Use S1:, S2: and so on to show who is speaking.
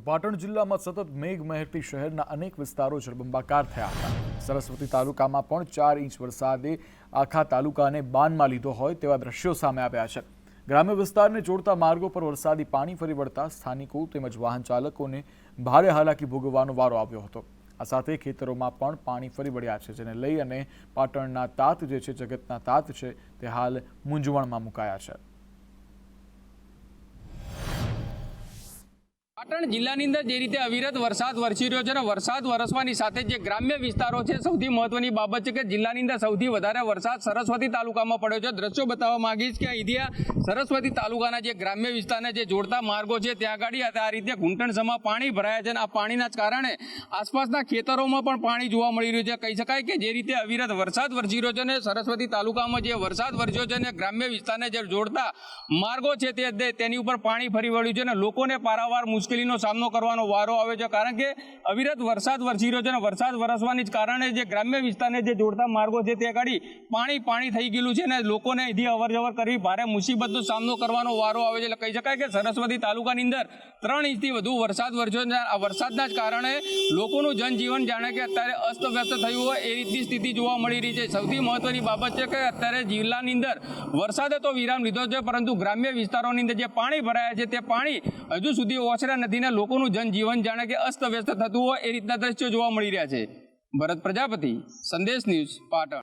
S1: તો પાટણ જિલ્લામાં સતત મેઘ મહેરથી શહેરના અનેક વિસ્તારો જળબંબાકાર થયા હતા. સરસ્વતી તાલુકામાં પણ ચાર ઇંચ વરસાદે આખા તાલુકાને બાનમાં લીધો હોય તેવા દ્રશ્યો સામે આવ્યા છે. ગ્રામ્ય વિસ્તારને જોડતા માર્ગો પર વરસાદી પાણી ફરી વળતા સ્થાનિકો તેમજ વાહન ચાલકોને ભારે હાલાકી ભોગવવાનો વારો આવ્યો હતો. આ સાથે ખેતરોમાં પણ પાણી ફરી વળ્યા છે, જેને લઈ અને પાટણના તાત જે છે, જગતના તાત છે, તે હાલ મૂંઝવણમાં મુકાયા છે.
S2: પાટણ જિલ્લાની અંદર જે રીતે અવિરત વરસાદ વરસી રહ્યો છે અને વરસાદ વરસવાની સાથે જે ગ્રામ્ય વિસ્તારો છે, સૌથી મહત્વની બાબત છે કે જિલ્લાની અંદર સૌથી વધારે વરસાદ સરસ્વતી તાલુકામાં પડ્યો છે. દ્રશ્યો બતાવવા માંગીશ કે અહીંથી સરસ્વતી તાલુકાના જે ગ્રામ્ય વિસ્તારને જે જોડતા માર્ગો છે, ત્યાં આગળ આ રીતે ઘૂંટણસમાં પાણી ભરાયા છે અને આ પાણીના કારણે આસપાસના ખેતરોમાં પણ પાણી જોવા મળી રહ્યું છે. કહી શકાય કે જે રીતે અવિરત વરસાદ વરસી રહ્યો છે અને સરસ્વતી તાલુકામાં જે વરસાદ વરસ્યો છે અને ગ્રામ્ય વિસ્તારને જે જોડતા માર્ગો છે તે તેની ઉપર પાણી ફરી વળ્યું છે અને લોકોને પારાવાર મુશ્કેલીનો સામનો કરવાનો વારો આવે છે. કારણ કે અવિરત વરસાદ વરસી રહ્યો છે અને વરસાદ વરસવાની જ કારણે જે ગ્રામ્ય વિસ્તારને જે જોડતા માર્ગો છે તે આગળ પાણી પાણી થઈ ગયેલું છે અને લોકોને અહીંથી અવરજવર કરવી ભારે મુસીબતનો સામનો કરવાનો વારો આવે છે. એટલે કહી શકાય કે સરસ્વતી તાલુકાની અંદર ત્રણ ઇંચથી વધુ વરસાદ વરસ્યો છે. આ વરસાદના જ કારણે લોકોનું જનજીવન જાણે કે અત્યારે અસ્તવ્યસ્ત થયું હોય એ રીતની સ્થિતિ જોવા મળી રહી છે. સૌથી મહત્વની બાબત છે કે અત્યારે જિલ્લાની અંદર વરસાદે તો વિરામ લીધો છે, પરંતુ ગ્રામ્ય વિસ્તારોની અંદર જે પાણી ભરાયા છે તે પાણી હજુ સુધી ઓછરા નથી ને લોકોનું જનજીવન જાણે કે અસ્તવ્યસ્ત થતું હોય એ રીતના દ્રશ્યો જોવા મળી રહ્યા છે. ભરત પ્રજાપતિ, સંદેશ ન્યૂઝ, પાટણ.